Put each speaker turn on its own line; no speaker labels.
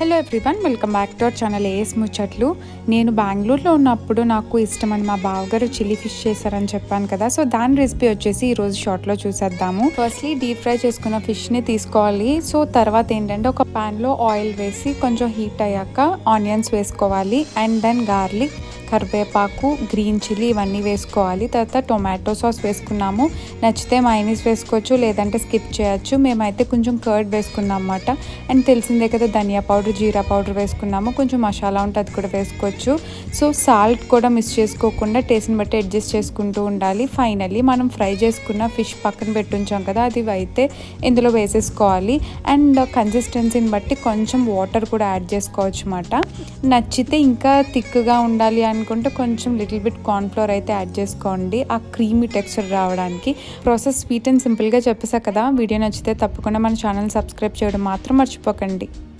Hello everyone welcome back to our channel A S ముచ్చట్లు. నేను బెంగళూరులో ఉన్నప్పుడు నాకు ఇష్టమని మా బావగారు చిల్లీ ఫిష్ చేశారని చెప్పాను కదా సో దాని రెసిపీ వచ్చేసి ఈరోజు షార్ట్లో చూసేద్దాము. ఫస్ట్లీ డీప్ ఫ్రై చేసుకున్న ఫిష్ని తీసుకోవాలి. సో తర్వాత ఏంటంటే ఒక ప్యాన్లో ఆయిల్ వేసి కొంచెం హీట్ అయ్యాక ఆనియన్స్ వేసుకోవాలి. అండ్ దెన్ గార్లిక్ కరివేపాకు గ్రీన్ చిల్లీ ఇవన్నీ వేసుకోవాలి. తర్వాత టొమాటో సాస్ వేసుకున్నాము. నచ్చితే మైనీస్ వేసుకోవచ్చు లేదంటే స్కిప్ చేయొచ్చు. మేమైతే కొంచెం కర్డ్ వేసుకున్నాం అన్నమాట. అండ్ తెలిసిందే కదా ధనియా పౌడర్ జీరా పౌడర్ వేసుకున్నాము. కొంచెం మసాలా ఉంటే అది కూడా వేసుకోవచ్చు. సో సాల్ట్ కూడా మిస్ చేసుకోకుండా టేస్ట్ని బట్టి అడ్జస్ట్ చేసుకుంటూ ఉండాలి. ఫైనల్లీ మనం ఫ్రై చేసుకున్న ఫిష్ పక్కన పెట్టుంచాం కదా అది అయితే ఇందులో వేసేసుకోవాలి. అండ్ కన్సిస్టెన్సీని బట్టి కొంచెం వాటర్ కూడా యాడ్ చేసుకోవచ్చు అన్నమాట. నచ్చితే ఇంకా థిక్గా ఉండాలి అని అనుకుంటే కొంచెం లిటిల్ బిట్ కార్న్ఫ్లోర్ అయితే యాడ్ చేసుకోండి. ఆ క్రీమీ టెక్స్చర్ రావడానికి ప్రాసెస్ స్వీట్ అండ్ సింపుల్గా చెప్పేసా కదా. వీడియో నచ్చితే తప్పకుండా మన ఛానల్ సబ్స్క్రైబ్ చేయడం మాత్రం మర్చిపోకండి.